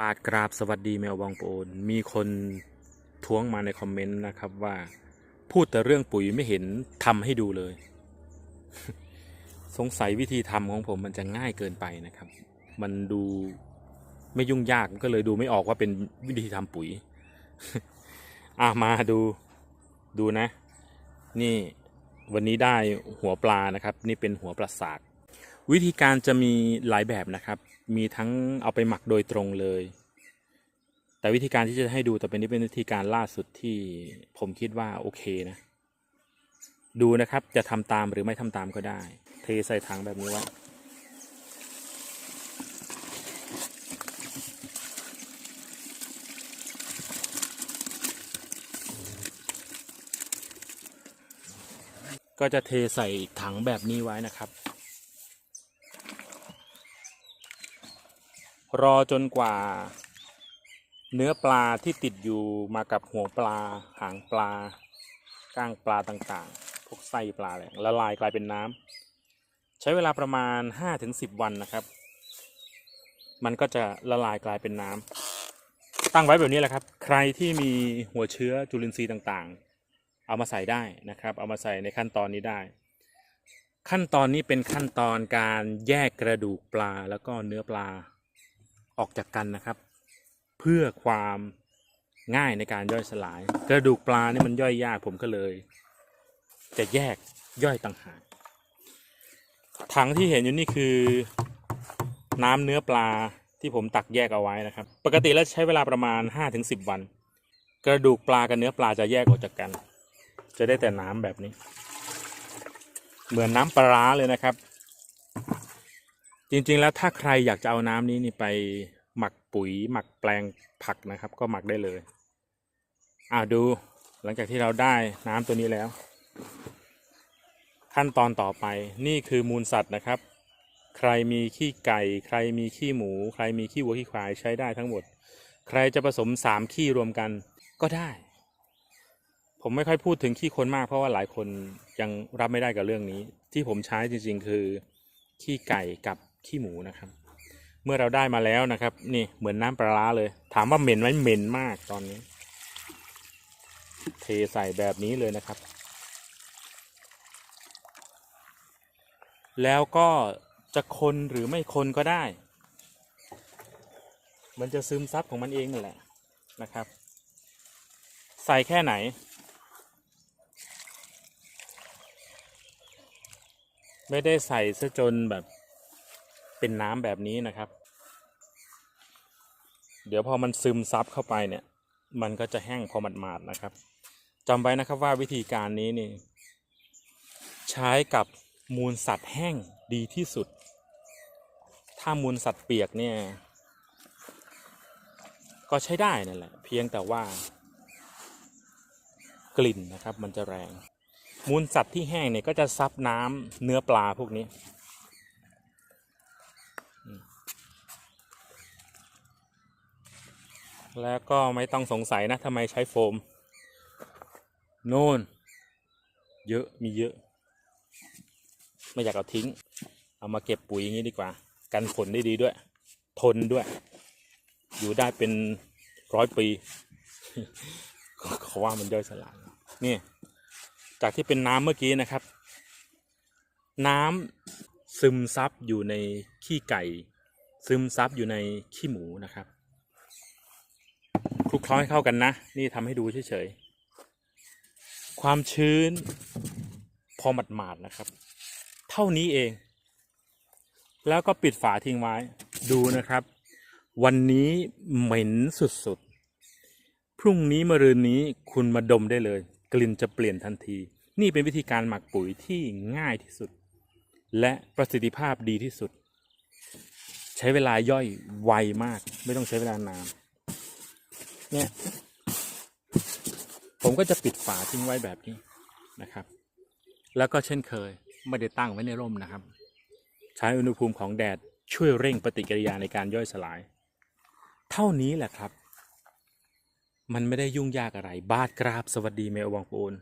ปาดกราบสวัสดีแมวบองโปนมีคนท้วงมาในคอมเมนต์นะครับว่าพูดแต่เรื่องปุ๋ยไม่เห็นทำให้ดูเลย สงสัยวิธีทำของผมมันจะง่ายเกินไปนะครับ มันดูไม่ยุ่งยากก็เลยดูไม่ออกว่าเป็นวิธีทำปุ๋ย อะมาดูดูนะ นี่วันนี้ได้หัวปลานะครับ นี่เป็นหัวปลาสาก วิธีการจะมีหลายแบบนะครับ มีทั้งเอาไปหมักโดยตรงเลย แต่วิธีการที่จะให้ดูแต่เป็นนี้เป็นวิธีการล่าสุดที่ผมคิดว่าโอเคนะ ดูนะครับจะทำตามหรือไม่ทำตามก็ได้ เทใส่ถังแบบนี้ไว้ก็จะเทใส่ถังแบบนี้ไว้นะครับ รอจนกว่า เนื้อปลาที่ติดอยู่มากับหัวปลา หางปลา ก้างปลาต่างๆ พวกไส้ปลาอะไรละลายกลายเป็นน้ำใช้เวลาประมาณ 5-10 วันนะครับ มันก็จะละลายกลายเป็นน้ำตั้งไว้แบบนี้แหละครับ ใครที่มีหัวเชื้อจุลินทรีย์ต่างๆ เอามาใส่ได้นะครับ เอามาใส่ในขั้นตอนนี้ได้ขั้นตอนนี้เป็นขั้นตอนการแยกกระดูกปลาแล้วก็เนื้อปลา ออกจากกันนะครับ เพื่อความง่ายในการย่อยสลาย กระดูกปลาเนี่ยมันย่อยยากผมก็เลย จะแยกย่อยต่างหากถังที่เห็นอยู่นี่คือ น้ำเนื้อปลาที่ผมตักแยกเอาไว้นะครับ ปกติแล้วใช้เวลาประมาณ 5-10 วัน กระดูกปลากับเนื้อปลาจะแยกออกจากกัน จะได้แต่น้ำแบบนี้ เหมือนน้ำปลาเลยนะครับ จริงๆแล้วถ้าใครอยากจะเอาน้ำนี้นี่ไปหมักปุ๋ย หมักแปลงผักนะครับ ก็หมักได้เลยอ่าดูหลังจากที่เราได้น้ำตัวนี้แล้ว ขั้นตอนต่อไปนี่คือมูลสัตว์นะครับ ใครมีขี้ไก่ ใครมีขี้หมู ใครมีขี้วัวขี้ควายใช้ได้ทั้งหมด ใครจะผสมสามขี้รวมกันก็ได้ ผมไม่ค่อยพูดถึงขี้คนมากเพราะว่าหลายคนยังรับไม่ได้กับเรื่องนี้ ที่ผมใช้จริง ๆ คือขี้ไก่กับ ขี้หมูนะครับ เมื่อเราได้มาแล้วนะครับ นี่เหมือนน้ำปลาร้าเลย ถามว่าเหม็นไหมเหม็นมากตอนนี้ เทใส่แบบนี้เลยนะครับ แล้วก็จะคนหรือไม่คนก็ได้ มันจะซึมซับของมันเองนั่นแหละนะครับ ใส่แค่ไหนไม่ได้ใส่ซะจนแบบ เป็นน้ำแบบนี้นะครับ เดี๋ยวพอมันซึมซับเข้าไปเนี่ย มันก็จะแห้งพอหมาดๆนะครับจำไว้นะครับว่าวิธีการนี้นี่ ใช้กับมูลสัตว์แห้งดีที่สุด ถ้ามูลสัตว์เปียกเนี่ย ก็ใช้ได้นั่นแหละ เพียงแต่ว่ากลิ่นนะครับมันจะแรง มูลสัตว์ที่แห้งเนี่ยก็จะซับน้ำเนื้อปลาพวกนี้อืม แล้วก็ไม่ต้องสงสัยนะทำไมใช้โฟมโน่น เยอะมีเยอะ ไม่อยากเอาทิ้ง เอามาเก็บปุ๋ยอย่างนี้ดีกว่า กันฝนได้ดีด้วย ทนด้วย อยู่ได้เป็นร้อยปีเขาว่ามันย่อยสลายนี่จากที่เป็นน้ำเมื่อกี้นะครับ น้ำซึมซับอยู่ในขี้ไก่ ซึมซับอยู่ในขี้หมูนะครับ คลุกเคล้าให้เข้ากันนะ นี่ทำให้ดูเฉยๆ ความชื้น พอหมาดๆนะครับ เท่านี้เอง แล้วก็ปิดฝาทิ้งไว้ ดูนะครับ วันนี้เหม็นสุดๆ พรุ่งนี้มะรืนนี้คุณมาดมได้เลย กลิ่นจะเปลี่ยนทันที นี่เป็นวิธีการหมักปุ๋ยที่ง่ายที่สุด และประสิทธิภาพดีที่สุด ใช้เวลาย่อยไวมาก ไม่ต้องใช้เวลานาน เนี่ย ผมก็จะปิดฝาทิ้งไว้แบบนี้นะครับ แล้วก็เช่นเคยไม่ได้ตั้งไว้ในร่มนะครับ ใช้อุณหภูมิของแดดช่วยเร่งปฏิกิริยาในการย่อยสลาย เท่านี้แหละครับ มันไม่ได้ยุ่งยากอะไร บาดกราบสวัสดีเมลวังปูน